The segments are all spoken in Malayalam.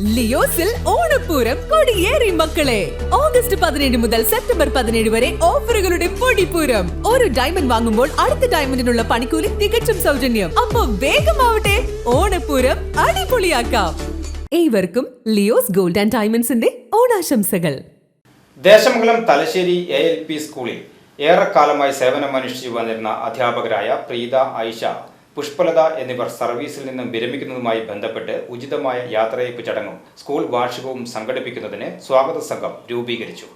ലിയോസിൽ ഓണപ്പൂരം കൊടിയേറി മക്കളെ. ഓഗസ്റ്റ് പതിനേഴ് മുതൽ സെപ്റ്റംബർ പതിനേഴ് വരെ ഓഫറുകളുടെ പൊടിപ്പൂരം. ഒരു ഡയമണ്ട് വാങ്ങുമ്പോൾ അടുത്ത ഡയമണ്ടിനുള്ള പണിക്കൂലി തികച്ചും സൗജന്യം. അപ്പൊ വേഗമാവട്ടെ ഓണപ്പൂരം അടിപൊളിയാക്കാം. ഏവർക്കും ലിയോസ് ഗോൾഡ് ആൻഡ് ഡയമണ്ട്സിന്റെ ഓണാശംസകൾ. Deshamangalam Thalassery A L P സ്കൂളിൽ ഏറെക്കാലമായി സേവനമനുഷ്ഠിച്ചു വന്നിരുന്ന അധ്യാപകരായ പ്രീത ഐഷ പുഷ്പലത എന്നിവർ സർവീസിൽ നിന്നും വിരമിക്കുന്നതുമായി ബന്ധപ്പെട്ട് ഉചിതമായ യാത്രയയപ്പ് ചടങ്ങും സ്കൂൾ വാർഷികവും സംഘടിപ്പിക്കുന്നതിന് സ്വാഗത സംഘം രൂപീകരിച്ചു.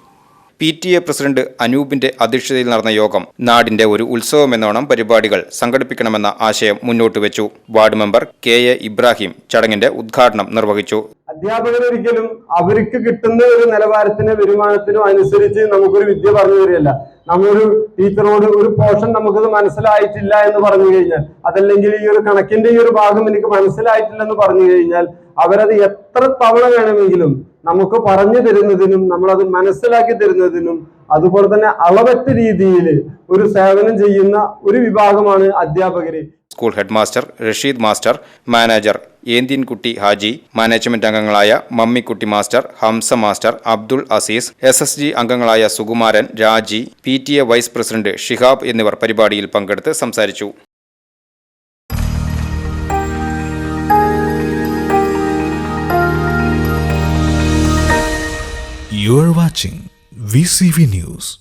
പി ടി എ പ്രസിഡന്റ് അനൂപിന്റെ അധ്യക്ഷതയിൽ നടന്ന യോഗം നാടിന്റെ ഒരു ഉത്സവമെന്നോണം പരിപാടികൾ സംഘടിപ്പിക്കണമെന്ന ആശയം മുന്നോട്ട് വെച്ചു. Ward member K A Ibrahim ചടങ്ങിന്റെ ഉദ്ഘാടനം നിർവഹിച്ചു. അധ്യാപകർ ഒരിക്കലും അവർക്ക് കിട്ടുന്ന ഒരു നിലവാരത്തിന് വരുമാനത്തിനും അനുസരിച്ച് നമുക്കൊരു വിദ്യ പറഞ്ഞു തരികയല്ല. നമ്മളൊരു ടീച്ചറോട് ഒരു പോർഷൻ നമുക്കത് മനസ്സിലായിട്ടില്ല എന്ന് പറഞ്ഞു കഴിഞ്ഞാൽ അതല്ലെങ്കിൽ ഈ ഒരു കണക്കിന്റെ ഈ ഒരു ഭാഗം എനിക്ക് മനസ്സിലായിട്ടില്ല എന്ന് പറഞ്ഞു കഴിഞ്ഞാൽ അവരത് എത്ര തവണ വേണമെങ്കിലും നമുക്ക് പറഞ്ഞു തരുന്നതിനും നമ്മളത് മനസ്സിലാക്കി തരുന്നതിനും അതുപോലെ തന്നെ അളവറ്റ രീതിയിൽ ഒരു സേവനം ചെയ്യുന്ന ഒരു വിഭാഗമാണ് അധ്യാപകര്. School head master Rasheed master manager Enthinkutty Haji management അംഗങ്ങളായ Mammikutty master Hamsa master Abdul Aziz S S G അംഗങ്ങളായ Sukumaran Raji P T A vice president Shihab എന്നിവർ പരിപാടിയിൽ പങ്കെടുത്ത് സംസാരിച്ചു You are watching VCV News.